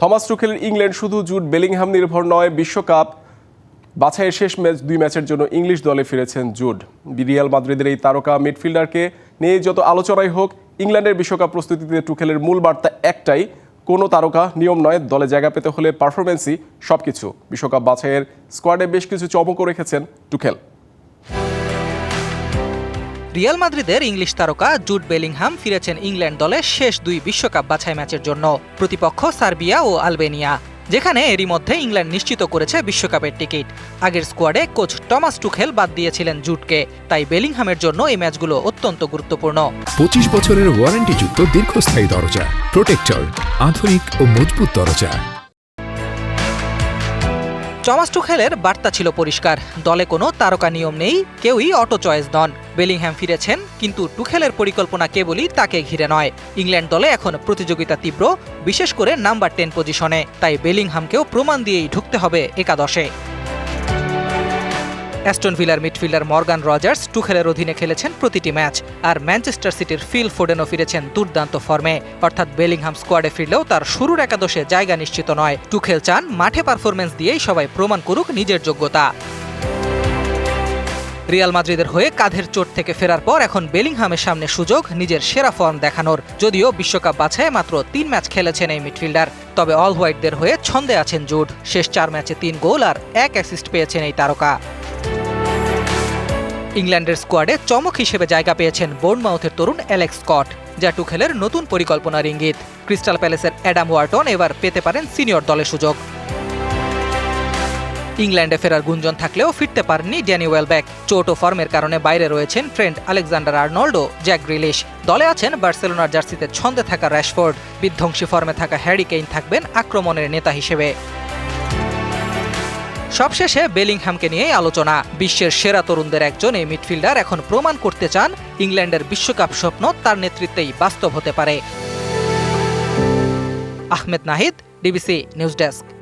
Thomas টুখেলের England শুধু Jude Bellingham নির্ভর নয়, বিশ্বকাপ বাছাইয়ের শেষ ম্যাচ, দুই ম্যাচের জন্য ইংলিশ দলে ফিরেছেন জুড রিয়াল মাদ্রিদের এই তারকা মিডফিল্ডারকে নিয়ে যত আলোচনাই হোক, ইংল্যান্ডের বিশ্বকাপ প্রস্তুতিতে টুখেলের মূল বার্তা একটাই, কোনো তারকা, নিয়ম নয়, দলে জায়গা পেতে হলে পারফরমেন্সই সবকিছু। বিশ্বকাপ বাছাইয়ের স্কোয়াডে বেশ কিছু চমকও রেখেছেন টুখেল। রিয়াল মাদ্রিদের ইংলিশ তারকা জুট বেলিংহাম ফিরেছেন ইংল্যান্ড দলের শেষ দুই বিশ্বকাপ বাছাই ম্যাচের জন্য, প্রতিপক্ষ সার্বিয়া ও আলবেনিয়া, যেখানে এরই মধ্যে ইংল্যান্ড নিশ্চিত করেছে বিশ্বকাপের টিকিট। আগের স্কোয়াডে কোচ টমাস টুখেল বাদ দিয়েছিলেন জুটকে তাই বেলিংহামের জন্য এই ম্যাচগুলো অত্যন্ত গুরুত্বপূর্ণ। পঁচিশ বছরের ওয়ারেন্টিযুক্ত দীর্ঘস্থায়ী দরজা, প্রোটেক্টর, আধুনিক ও মজবুত দরজা। টমাস টুখেলের বার্তা ছিল পরিষ্কার। দলে কোনো তারকা নিয়ম নেই, কেউই অটো চয়েস নন। বেলিংহ্যাম ফিরেছেন, কিন্তু টুখেলের পরিকল্পনা কেবলই তাকে ঘিরে নয়। ইংল্যান্ড দলে এখন প্রতিযোগিতা তীব্র, বিশেষ করে নাম্বার টেন পজিশনে। তাই বেলিংহামকেও প্রমাণ দিয়েই ঢুকতে হবে একাদশে। অ্যাস্টন ভিলার মিডফিল্ডার মর্গান রজার্স টুখেলের অধীনে খেলেছেন প্রতিটি ম্যাচ, আর ম্যানচেস্টার সিটির ফিল ফোডেনও ফিরেছেন দুর্দান্ত ফর্মে। অর্থাৎ বেলিংহাম স্কোয়াডে ফিরলেও তার শুরুর একাদশে জায়গা নিশ্চিত নয়। টুখেল চান, মাঠে পারফরমেন্স দিয়েই সবাই প্রমাণ করুক নিজের যোগ্যতা। রিয়াল মাদ্রিদের হয়ে কাঁধের চোট থেকে ফেরার পর এখন বেলিংহামের সামনে সুযোগ, নিজের সেরা ফর্ম দেখানোর। যদিও বিশ্বকাপ বাছায় মাত্র তিন ম্যাচ খেলেছেন এই মিডফিল্ডার। তবে অল হোয়াইটদের হয়ে ছন্দে আছেন জুড শেষ চার ম্যাচে তিন গোল আর এক অ্যাসিস্ট পেয়েছেন এই তারকা। ইংল্যান্ডের স্কোয়াডে চমক হিসেবে জায়গা পেয়েছেন বোর্নমাউথের তরুণ অ্যালেক্স স্কট, যা টুখেলের নতুন পরিকল্পনার ইঙ্গিত ক্রিস্টাল প্যালেসের অ্যাডাম ওয়ার্টন এবার পেতে পারেন সিনিয়র দলের সুযোগ। ইংল্যান্ডে ফেরার গুঞ্জন থাকলেও ফিরতে পারেননি ড্যানি ওয়েলব্যাক। চোট ও ফর্মের কারণে বাইরে রয়েছেন Trent Alexander Arnold, Jack Grealish. দলে আছেন বার্সেলোনার জার্সিতে ছন্দে থাকা র্যাশফোর্ড। বিধ্বংসী ফর্মে থাকা হ্যারি কেইন থাকবেন আক্রমণের নেতা হিসেবে। সবশেষে বেলিংহামকে নিয়েই আলোচনা। বিশ্বের সেরা তরুণদের একজন এই মিডফিল্ডার এখন প্রমাণ করতে চান ইংল্যান্ডের বিশ্বকাপ স্বপ্ন তার নেতৃত্বেই বাস্তব হতে পারে। Ahmed Nahid, DBC news desk.